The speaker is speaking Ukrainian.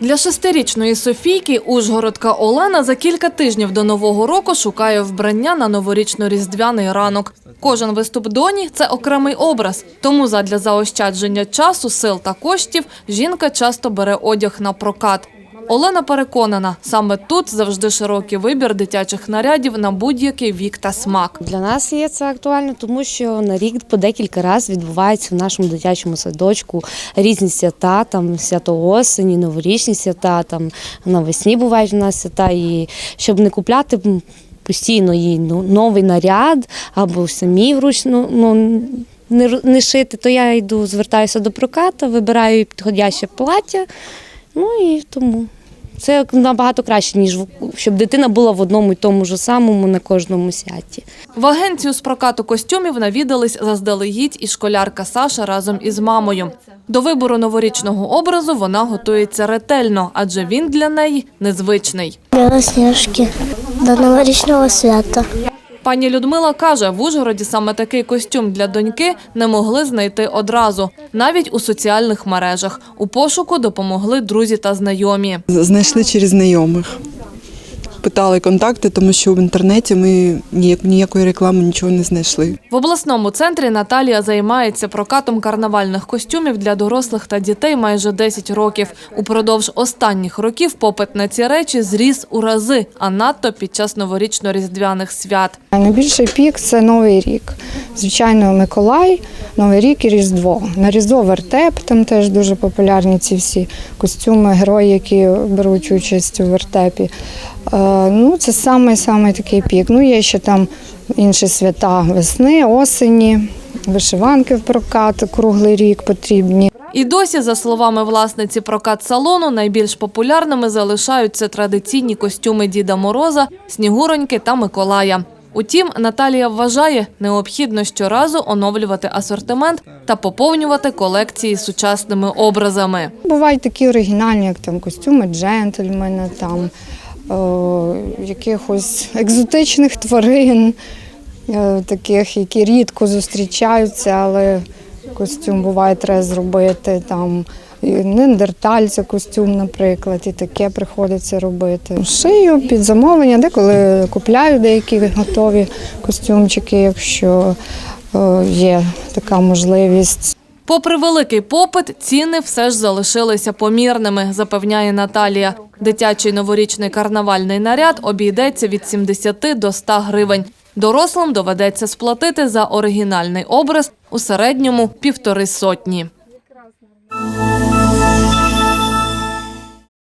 Для шестирічної Софійки Ужгородка Олена за кілька тижнів до нового року шукає вбрання на новорічно-різдвяний ранок. Кожен виступ доні це окремий образ. Тому задля заощадження часу, сил та коштів жінка часто бере одяг на прокат. Олена переконана, саме тут завжди широкий вибір дитячих нарядів на будь-який вік та смак. Для нас є це актуально, тому що на рік по декілька разів відбуваються в нашому дитячому садочку різні свята, там свято осені, новорічні свята, там навесні бувають у нас свята. І щоб не купляти постійно їй ну, новий наряд або самі вручну ну, не шити, то я йду, звертаюся до проката, вибираю підходяще плаття. Ну і тому. Це набагато краще, ніж в- щоб дитина була в одному і тому ж самому на кожному святі. В агенцію з прокату костюмів навідались заздалегідь і школярка Саша разом із мамою. До вибору новорічного образу вона готується ретельно, адже він для неї незвичний. Білосніжки до новорічного свята. Пані Людмила каже, в Ужгороді саме такий костюм для доньки не могли знайти одразу, навіть у соціальних мережах. У пошуку допомогли друзі та знайомі. Знайшли через знайомих. Питали контакти, тому що в інтернеті ми ніяк- ніякої реклами нічого не знайшли. В обласному центрі Наталія займається прокатом карнавальних костюмів для дорослих та дітей майже 10 років. Упродовж останніх років попит на ці речі зріс у рази, а надто під час новорічно-різдвяних свят. Найбільший пік це Новий рік. Звичайно, Миколай, Новий рік і Різдво. На Різдво вертеп, там теж дуже популярні ці всі костюми, герої, які беруть участь у вертепі. Е, ну, це самий самий такий пік. Ну, є ще там інші свята весни, осені, вишиванки в прокат круглий рік потрібні. І досі, за словами власниці прокат-салону, найбільш популярними залишаються традиційні костюми Діда Мороза, Снігуроньки та Миколая. Утім, Наталія вважає, необхідно щоразу оновлювати асортимент та поповнювати колекції сучасними образами. Бувають такі оригінальні, як там костюми джентльмена, там якихось екзотичних тварин, е, таких, які рідко зустрічаються, але костюм буває треба зробити там. і Нендертальця костюм, наприклад, і таке приходиться робити. Шию під замовлення, деколи купляю деякі готові костюмчики, якщо е, є така можливість. Попри великий попит, ціни все ж залишилися помірними, запевняє Наталія. Дитячий новорічний карнавальний наряд обійдеться від 70 до 100 гривень. Дорослим доведеться сплатити за оригінальний образ у середньому півтори сотні.